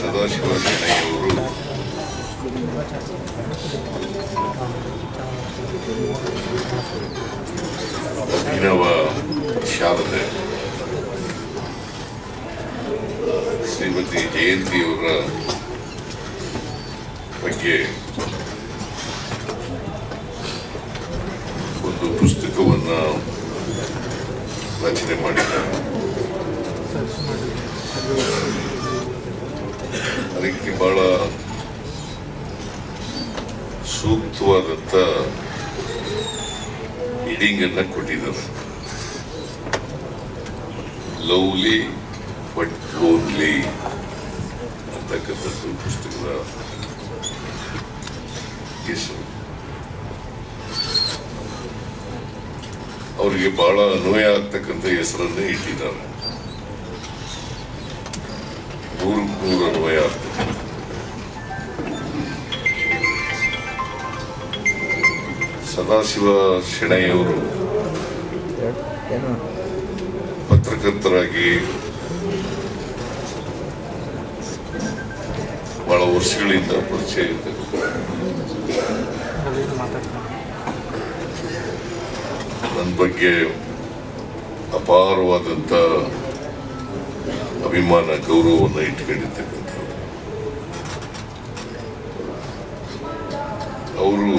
ಸದಾಶಿವ ಶೆಣೈಯವರು ಅಭಿನವ ಶಾರದೆ ಶ್ರೀಮತಿ ಜಯಂತಿಯವರ ಬಗ್ಗೆ ಒಂದು ಪುಸ್ತಕವನ್ನ ರಚನೆ ಮಾಡಿದ್ದಾರೆ ಅದಕ್ಕೆ ಬಹಳ ಸೂಕ್ತವಾದಂತ ಹೆಡಿಂಗ್ ಅನ್ನ ಕೊಟ್ಟಿದ್ದಾರೆ. ಲವ್ಲಿ ಬಟ್ ಲೋನ್ಲಿ ಅಂತಕ್ಕಂಥದ್ದು ಪುಸ್ತಕದ ಅವರಿಗೆ ಬಹಳ ಅನ್ವಯ ಆಗ್ತಕ್ಕಂಥ ಹೆಸರನ್ನೇ ಇಟ್ಟಿದ್ದಾರೆ. ನೂರಕ್ಕೆ ನೂರು ಅನ್ವಯ ಆಗ್ತಕ್ಕಂಥ ಸದಾಶಿವ ಶೆಣೆಯವರು ಪತ್ರಕರ್ತರಾಗಿ ಬಹಳ ವರ್ಷಗಳಿಂದ ಪರಿಚಯ ಇದೆ ನನ್ನ ಬಗ್ಗೆ ಅಪಾರವಾದಂಥ ಅಭಿಮಾನ ಗೌರವವನ್ನು ಇಟ್ಕೊಂಡಿರ್ತಕ್ಕಂಥ ಅವರು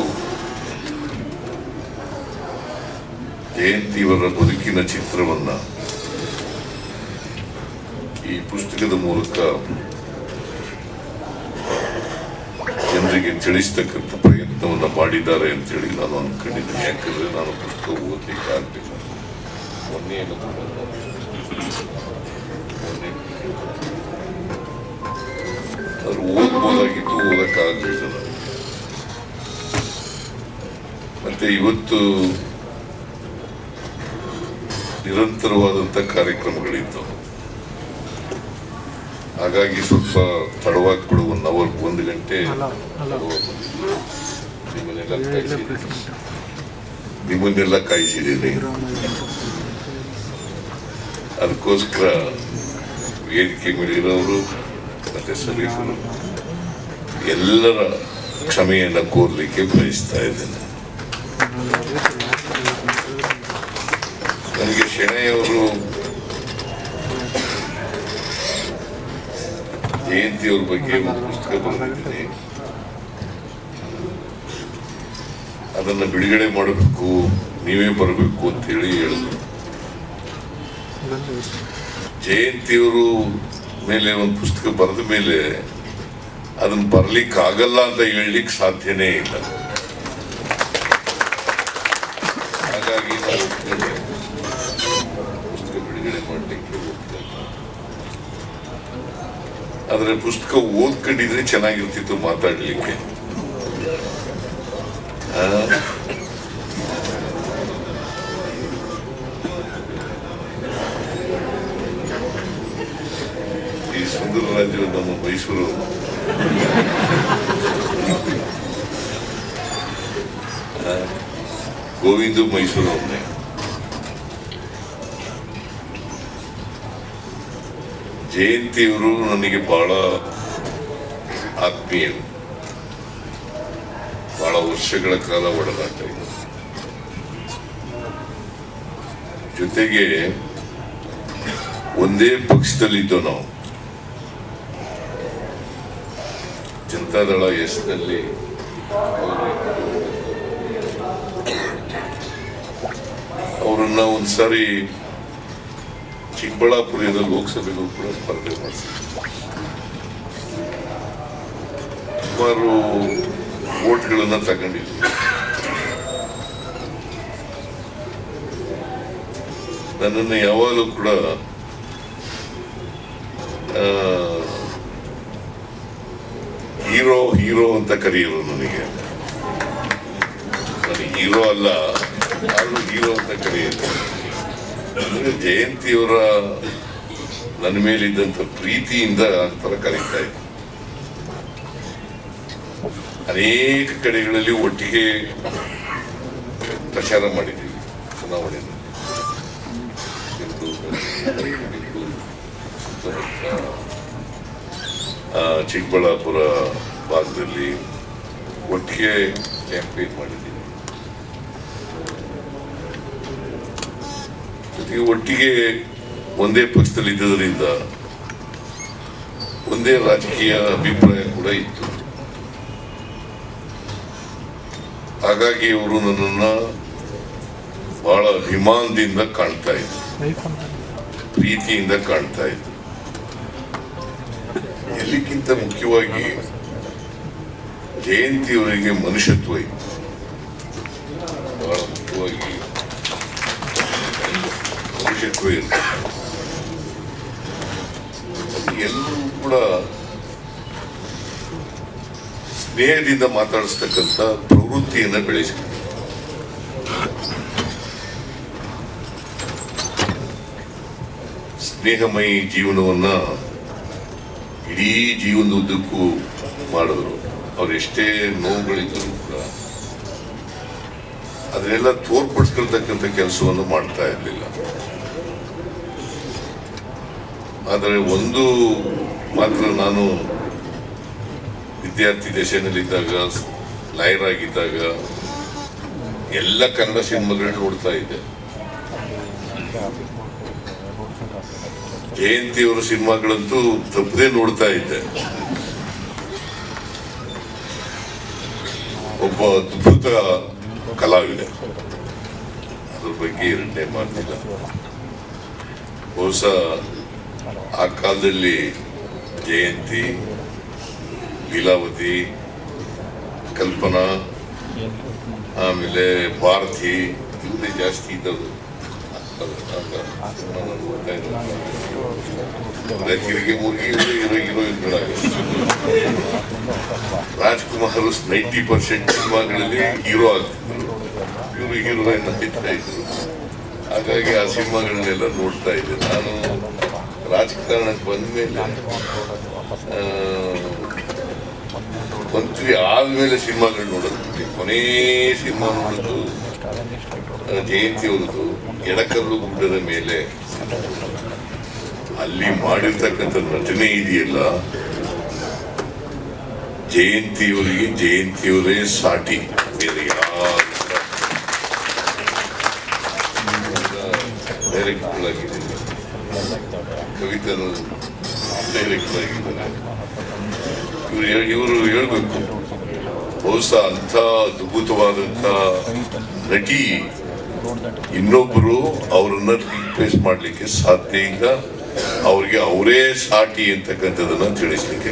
ಜಯಂತಿಯವರ ಬದುಕಿನ ಚಿತ್ರವನ್ನ ಈ ಪುಸ್ತಕದ ಮೂಲಕ ಜನರಿಗೆ ತಿಳಿಸ್ತಕ್ಕಂಥ ಪ್ರಯತ್ನವನ್ನ ಮಾಡಿದ್ದಾರೆ ಅಂತೇಳಿ ನಾನು ಅನ್ಕೊಂಡಿದ್ದೀನಿ. ಯಾಕಂದ್ರೆ ನಾನು ಪುಸ್ತಕ ಓದಲಿಕ್ಕೆ ಆಗ್ಲಿಲ್ಲ ಮೊನ್ನೆ ಏನೋ ಓದ್ಬೋದಾಗಿತ್ತು, ಓದಕ್ಕಾಗಲಿಲ್ಲ ಮತ್ತೆ ಇವತ್ತು ನಿರಂತರವಾದಂಥ ಕಾರ್ಯಕ್ರಮಗಳಿತ್ತು ಹಾಗಾಗಿ ಸ್ವಲ್ಪ ತಡವಾಗಿ ಕೂಡ ಒನ್ ಅವರ್ ಒಂದು ಗಂಟೆ. ನಿಮ್ಮನ್ನೆಲ್ಲ ಕಾಯಿಸಿದ್ದೀನಿ ಅದಕ್ಕೋಸ್ಕರ ವೇದಿಕೆ ಮೇಲಿರೋರು ಮತ್ತೆ ಸಭಿಕರು ಎಲ್ಲರ ಕ್ಷಮೆಯನ್ನು ಕೋರ್ಲಿಕ್ಕೆ ಬಯಸ್ತಾ ಇದ್ದೇನೆ. ಶೆಣೆಯವರು ಜಯಂತಿಯವ್ರ ಬಗ್ಗೆ ಒಂದು ಪುಸ್ತಕ ಬರೆದಿದ್ದೀನಿ ಅದನ್ನು ಬಿಡುಗಡೆ ಮಾಡಬೇಕು, ನೀವೇ ಬರಬೇಕು ಅಂತ ಹೇಳಿ ಹೇಳಿದ್ರು ಜಯಂತಿಯವರು ಮೇಲೆ ಒಂದು ಪುಸ್ತಕ ಬರೆದ ಮೇಲೆ ಅದನ್ನು ಬರ್ಲಿಕ್ಕೆ ಆಗಲ್ಲ ಅಂತ ಹೇಳಲಿಕ್ಕೆ ಸಾಧ್ಯನೇ ಇಲ್ಲ. ಹಾಗಾಗಿ ನಾವು ಒಪ್ಕೊಂಡೆ. ಪುಸ್ತಕ ಬಿಡುಗಡೆ ಮಾಡಲಿಕ್ಕೆ ಒಪ್ಕೊಂಡೆ. ಆದ್ರೆ ಪುಸ್ತಕ ಓದ್ಕೊಂಡಿದ್ರೆ ಚೆನ್ನಾಗಿರ್ತಿತ್ತು ಮಾತಾಡಲಿಕ್ಕೆ? ಈ ಸುಂದರ ರಾಜ್ಯ ನಮ್ಮ ಮೈಸೂರು. ಗೋವಿಂದು ಮೈಸೂರು ಅವನ್ನೇ ಜಯಂತಿಯವರು ನನಗೆ ಬಹಳ ಆತ್ಮೀಯರು ಬಹಳ ವರ್ಷಗಳ ಕಾಲ ಒಡನಾಟ ಇದೆ. ಜೊತೆಗೆ ಒಂದೇ ಪಕ್ಷದಲ್ಲಿದ್ದೋ ನಾವು, ಜನತಾದಳ ಎಸ್ನಲ್ಲಿ ಅವರನ್ನ ಒಂದ್ಸಾರಿ ಚಿಕ್ಕಬಳ್ಳಾಪುರದ ಲೋಕಸಭೆಗೂ ಕೂಡ ಸ್ಪರ್ಧೆ ಮಾಡಿಸಿದ್ರು ಸುಮಾರು ಓಟ್ಗಳನ್ನ ತಗೊಂಡಿದ್ವಿ. ನನ್ನನ್ನು ಯಾವಾಗಲೂ ಕೂಡ ಹೀರೋ ಹೀರೋ ಅಂತ ಕರೆಯೋರು ನನಗೆ. ನಾನು ಹೀರೋ ಅಲ್ಲ, ಆದ್ರೂ ಹೀರೋ ಅಂತ ಕರೆಯೋದು ಜಯಂತಿಯವರ ನನ್ನ ಮೇಲಿದ್ದಂಥ ಪ್ರೀತಿಯಿಂದ ಆತರ ಕರೀತಾ ಇದ್ದೆ. ಅನೇಕ ಕಡೆಗಳಲ್ಲಿ ಒಟ್ಟಿಗೆ ಪ್ರಚಾರ ಮಾಡಿದ್ದೀವಿ ಚುನಾವಣೆ ಚಿಕ್ಕಬಳ್ಳಾಪುರ ಭಾಗದಲ್ಲಿ ಒಟ್ಟಿಗೆ ಕ್ಯಾಂಪೇನ್ ಮಾಡಿದ್ದೀವಿ. ಜೊತೆಗೆ ಒಟ್ಟಿಗೆ ಒಂದೇ ಪಕ್ಷದಲ್ಲಿ ಇದ್ದುದರಿಂದ ಒಂದೇ ರಾಜಕೀಯ ಅಭಿಪ್ರಾಯ ಕೂಡ ಇತ್ತು. ಹಾಗಾಗಿ ಅವರು ನನ್ನನ್ನು ಬಹಳ ಅಭಿಮಾನದಿಂದ ಕಾಣ್ತಾ ಇದ್ರು. ಪ್ರೀತಿಯಿಂದ ಕಾಣ್ತಾ ಇದ್ರು. ಎಲ್ಲಿಕ್ಕಿಂತ ಮುಖ್ಯವಾಗಿ ಜಯಂತಿ ಅವರಿಗೆ ಮನುಷ್ಯತ್ವ ಇತ್ತು. ಎಲ್ಲರೂ ಕೂಡ ಸ್ನೇಹದಿಂದ ಮಾತಾಡಿಸ್ತಕ್ಕಂಥ ಪ್ರವೃತ್ತಿಯನ್ನು ಬೆಳೆಸಿ ಸ್ನೇಹಮಯಿ ಜೀವನವನ್ನ ಇಡೀ ಜೀವನದ ಉದ್ದಕ್ಕೂ ಮಾಡಿದ್ರು. ಅವ್ರು ಎಷ್ಟೇ ನೋವುಗಳಿದ್ರು ಕೂಡ ಅದನ್ನೆಲ್ಲ ತೋರ್ಪಡಿಸ್ಕೊಳ್ತಕ್ಕಂಥ ಕೆಲಸವನ್ನು ಮಾಡ್ತಾ ಇರಲಿಲ್ಲ. ಆದರೆ ಒಂದು ಮಾತ್ರ ನಾನು ವಿದ್ಯಾರ್ಥಿ ದೇಶದಲ್ಲಿದ್ದಾಗ ಲಾಯರ್ ಆಗಿದ್ದಾಗ, ಎಲ್ಲ ಕನ್ನಡ ಸಿನಿಮಾಗಳನ್ನ ನೋಡ್ತಾ ಇದ್ದೆ. ಜಯಂತಿಯವರ ಸಿನಿಮಾಗಳಂತೂ ತಪ್ಪದೇ ನೋಡ್ತಾ ಇದ್ದೆ. ಒಬ್ಬ ಅದ್ಭುತ ಕಲಾವಿದೆ. ಅದ್ರ ಬಗ್ಗೆ ಎರಡನೇ ಮಾತಿಲ್ಲ. ಬಹುಶಃ ಆ ಕಾಲದಲ್ಲಿ ಜಯಂತಿ, ಲೀಲಾವತಿ, ಕಲ್ಪನಾ, ಆಮೇಲೆ ಭಾರತಿ ಇವರೇ ಜಾಸ್ತಿ ಇದ್ದವು ರಾಜ್ಕುಮಾರ್ ನೈಂಟಿ ಪರ್ಸೆಂಟ್ ಸಿನಿಮಾಗಳಲ್ಲಿ ಹೀರೋ ಆಗ್ತಿದ್ರು. ಇವರು ಹೀರೋಯಿನ್ ಆಗ್ತಾ ಇದ್ರು. ಹಾಗಾಗಿ ಆ ಸಿನಿಮಾಗಳನ್ನೆಲ್ಲ ನೋಡ್ತಾ ಇದ್ದೆ. ನಾನು ರಾಜಕಾರಣಕ್ಕೆ ಬಂದ ಮೇಲೆ ಮಂತ್ರಿ ಆದ್ಮೇಲೆ ಸಿನಿಮಾಗಳು ನೋಡೋದು ಕೊನೇ ಸಿನಿಮಾ ನೋಡೋದು ಜಯಂತಿ ಎಡಕಲ್ಲು ಗುಡ್ಡದ ಮೇಲೆ ಅಲ್ಲಿ ಮಾಡಿರ್ತಕ್ಕಂಥ ರಚನೆ ಇದೆಯಲ್ಲ ಜಯಂತಿಯವರಿಗೆ ಜಯಂತಿಯವರೇ ಸಾಟಿ. ಬೇರೆ ಯಾರು ಡೈರೆಕ್ಟ್ಗಳಾಗಿದ್ದೀನಿ ಕವಿತನು ಡೈರೆಕ್ಟರ್ ಆಗಿದ್ದಾರೆ ಇವರು ಇವರು ಹೇಳ್ಬೇಕು. ಬಹುಶಃ ಅಂಥ ಅದ್ಭುತವಾದಂಥ ನಟಿ ಇನ್ನೊಬ್ಬರು ಅವರನ್ನ ರೀಪ್ಲೇಸ್ ಮಾಡಲಿಕ್ಕೆ ಸಾಧ್ಯ ಇಲ್ಲ. ಅವ್ರಿಗೆ ಅವರೇ ಸಾಟಿ ಅಂತಕ್ಕಂಥದ್ದನ್ನು ತಿಳಿಸ್ಲಿಕ್ಕೆ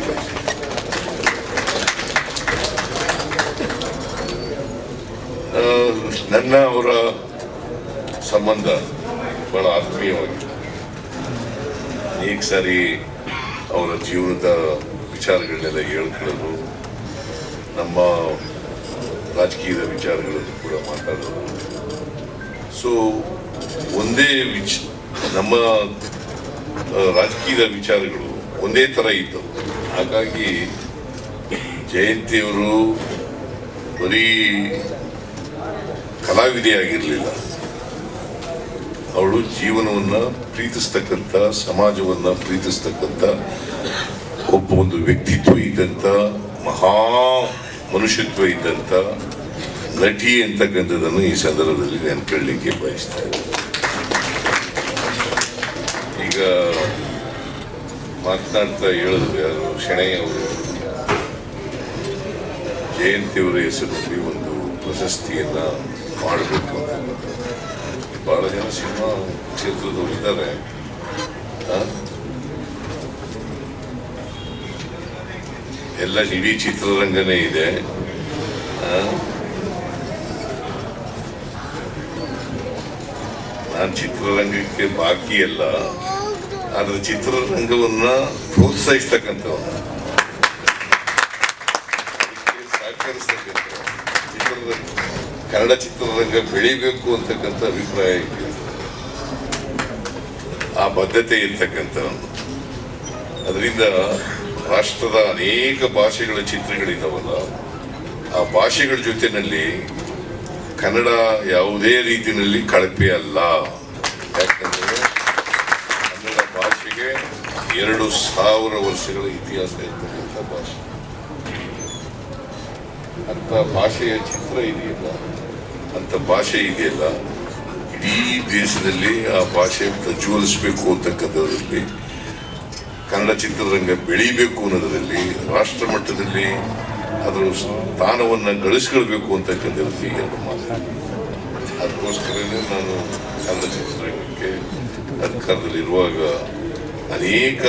ನನ್ನ ಅವರ ಸಂಬಂಧ ಬಹಳ ಆತ್ಮೀಯವಾಗಿದೆ. ಅನೇಕ ಸಾರಿ ಅವರ ಜೀವನದ ವಿಚಾರಗಳನ್ನೆಲ್ಲ ಹೇಳ್ಕೊಳ್ಳೋದು, ನಮ್ಮ ರಾಜಕೀಯದ ವಿಚಾರಗಳನ್ನು ಕೂಡ ಮಾತಾಡೋದು. ಸೊ ಒಂದೇ ವಿಚ, ನಮ್ಮ ರಾಜಕೀಯದ ವಿಚಾರಗಳು ಒಂದೇ ಥರ ಇದ್ದವು. ಹಾಗಾಗಿ ಜಯಂತಿಯವರು ಬರೀ ಕಲಾವಿದೆಯಾಗಿರಲಿಲ್ಲ ಅವಳು ಜೀವನವನ್ನ ಪ್ರೀತಿಸ್ತಕ್ಕಂಥ, ಸಮಾಜವನ್ನ ಪ್ರೀತಿಸ್ತಕ್ಕಂಥ ಒಬ್ಬ ಒಂದು ವ್ಯಕ್ತಿತ್ವ ಇದ್ದಂಥ, ಮಹಾ ಮನುಷ್ಯತ್ವ ಇದ್ದಂಥ ನಟಿ ಅಂತಕ್ಕಂಥದ್ದನ್ನು ಈ ಸಂದರ್ಭದಲ್ಲಿ ನೆನ್ಕೊಳ್ಳಿಕ್ಕೆ ಬಯಸ್ತೇನೆ ಈಗ ಮಾತನಾಡ್ತಾ ಹೇಳಿದ್ರು ಯಾರು? ಶೆಣೈ ಅವರು. ಜಯಂತಿಯವರ ಹೆಸರಲ್ಲಿ ಒಂದು ಪ್ರಶಸ್ತಿಯನ್ನು ಮಾಡಬೇಕು ಅಂತ ಬಹಳ ಜನ ಸಿನಿಮಾ ಕ್ಷೇತ್ರದವರು ಇದ್ದಾರೆ? ಎಲ್ಲ ಇಡೀ ಚಿತ್ರರಂಗನೇ ಇದೆ? ನಾನು ಚಿತ್ರರಂಗಕ್ಕೆ ಬಾಕಿ ಅಲ್ಲ, ಆದ್ರೆ ಚಿತ್ರರಂಗವನ್ನ ಪ್ರೋತ್ಸಾಹಿಸ್ತಕ್ಕಂಥವನ್ನ ಚಿತ್ರರಂಗ ಕನ್ನಡ ಚಿತ್ರರಂಗ ಬೆಳಿಬೇಕು ಅಂತಕ್ಕಂಥ ಅಭಿಪ್ರಾಯ ಆ ಬದ್ಧತೆ ಇರ್ತಕ್ಕಂಥವನು ಅದರಿಂದ ರಾಷ್ಟ್ರದ ಅನೇಕ ಭಾಷೆಗಳ ಚಿತ್ರಗಳಿದ್ದಾವಲ್ಲ ಆ ಭಾಷೆಗಳ ಜೊತೆಯಲ್ಲಿ ಕನ್ನಡ ಯಾವುದೇ ರೀತಿಯಲ್ಲಿ ಕಳಪೆ ಅಲ್ಲ. ಯಾಕಂದ್ರೆ ಕನ್ನಡ ಭಾಷೆಗೆ ಎರಡು ಸಾವಿರ ವರ್ಷಗಳ ಇತಿಹಾಸ ಇರ್ತಕ್ಕಂಥ ಭಾಷೆ. ಅಂತ ಭಾಷೆಯ ಚಿತ್ರ ಇದೆಯಲ್ಲ, ಅಂತ ಭಾಷೆ ಇದೆಯಲ್ಲ, ಇಡೀ ದೇಶದಲ್ಲಿ ಆ ಭಾಷೆ ಪ್ರಜ್ವಲಿಸಬೇಕು ಅಂತಕ್ಕಂಥದ್ರಲ್ಲಿ, ಕನ್ನಡ ಚಿತ್ರರಂಗ ಬೆಳಿಬೇಕು ಅನ್ನೋದರಲ್ಲಿ, ರಾಷ್ಟ್ರ ಮಟ್ಟದಲ್ಲಿ ಅದರ ಸ್ಥಾನವನ್ನು ಗಳಿಸ್ಕೊಳ್ಬೇಕು ಅಂತಕ್ಕಂಥದ್ರಲ್ಲಿ ಎರಡು ಮಾತು. ಅದಕ್ಕೋಸ್ಕರನೇ ನಾನು ಕನ್ನಡ ಚಿತ್ರರಂಗಕ್ಕೆ ಅಧಿಕಾರದಲ್ಲಿರುವಾಗ ಅನೇಕ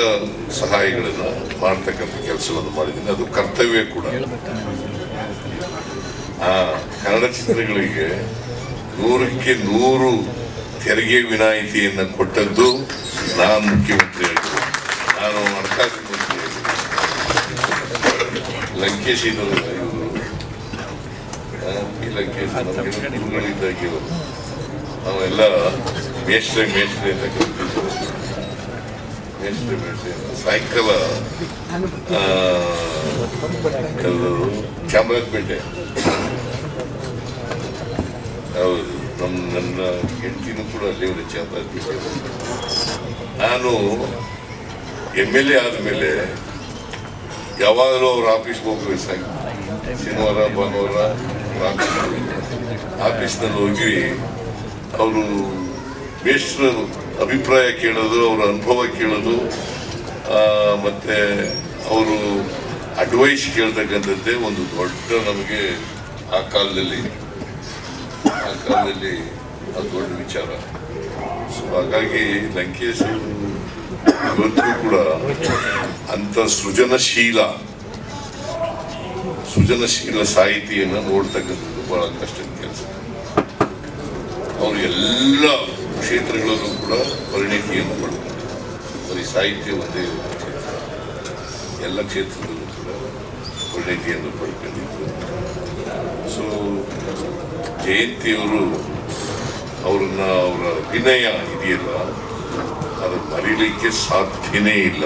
ಸಹಾಯಗಳನ್ನು ಮಾಡ್ತಕ್ಕಂಥ ಕೆಲಸವನ್ನು ಮಾಡಿದ್ದೀನಿ. ಅದು ಕರ್ತವ್ಯ ಕೂಡ. ಆ ಕನ್ನಡ ಚಿತ್ರಗಳಿಗೆ ನೂರಕ್ಕೆ ನೂರು ತೆರಿಗೆ ವಿನಾಯಿತಿಯನ್ನು ಕೊಟ್ಟದ್ದು ನಾನು ಮುಖ್ಯಮಂತ್ರಿ ಆಗಿದ್ದು ನಾನು ಹಣಕಾಸು ಮಂತ್ರಿ. ಲಂಕೇಶ್ ಇವರು ಲಂಕೇಶ್ ಗುರುಗಳಿದ್ದಾಗ ನಾವೆಲ್ಲ ಮೇಷ್ಟ್ರೆ ಮೇಷ್ಟ್ರೆ ಅಂತ ಮೇಷ್ಟ್ರೆ ಮೇಷ್ಟ್ರೆ. ಸಾಯಂಕಾಲ? ಚಾಮರಾಜಪೇಟೆ ಹೌದು ನಮ್ಮ ನನ್ನ ಹೆಂಡತಿನೂ ಕೂಡ ದೇವರ ಚಾಮರಾಜಪೇಟೆ ನಾನು ಎಂ ಎಲ್ ಎ ಆದಮೇಲೆ ಯಾವಾಗಲೂ ಅವ್ರ ಆಫೀಸ್ಗೆ ಹೋಗ್ಬೇಕು ಸಾಕು. ಶನಿವಾರ, ಭಾನುವಾರ ಆಫೀಸ್ನಲ್ಲಿ ಹೋಗಿ ಅವರು ಮೇಷ್ಟ್ರ ಅಭಿಪ್ರಾಯ ಕೇಳೋದು, ಅವರ ಅನುಭವ ಕೇಳೋದು ಮತ್ತೆ ಅವರು ಅಡ್ವೈಸ್ ಕೇಳ್ತಕ್ಕಂಥದ್ದೇ ಒಂದು ದೊಡ್ಡ ನಮಗೆ ಆ ಕಾಲದಲ್ಲಿ. ಆ ಕಾಲದಲ್ಲಿ ಅದು ದೊಡ್ಡ ವಿಚಾರ. ಸೊ ಹಾಗಾಗಿ ಲಂಕೇಶ್ ಇವತ್ತು ಕೂಡ ಅಂತ ಸೃಜನಶೀಲ ಸೃಜನಶೀಲ ಸಾಹಿತಿಯನ್ನು ನೋಡ್ತಕ್ಕಂಥದ್ದು ಬಹಳ ಕಷ್ಟದ ಕೆಲಸ ಅವರು ಎಲ್ಲ ಕ್ಷೇತ್ರಗಳಲ್ಲೂ ಕೂಡ ಪರಿಣಿತಿಯನ್ನು ಪಡ್ಕೊಂಡು ಬರೀ ಸಾಹಿತ್ಯ ಒಂದೇ ಕ್ಷೇತ್ರ. ಎಲ್ಲ ಕ್ಷೇತ್ರದಲ್ಲೂ ಕೂಡ ಪರಿಣಿತಿಯನ್ನು ಪಡ್ಕೊಂಡಿದ್ರು ಸೊ ಜಯಂತಿಯವರು ಅವ್ರನ್ನ ಅವರ ಅಭಿನಯ ಇದೆಯಲ್ಲ ಅದು ಮರೀಲಿಕ್ಕೆ ಸಾಧ್ಯನೇ ಇಲ್ಲ.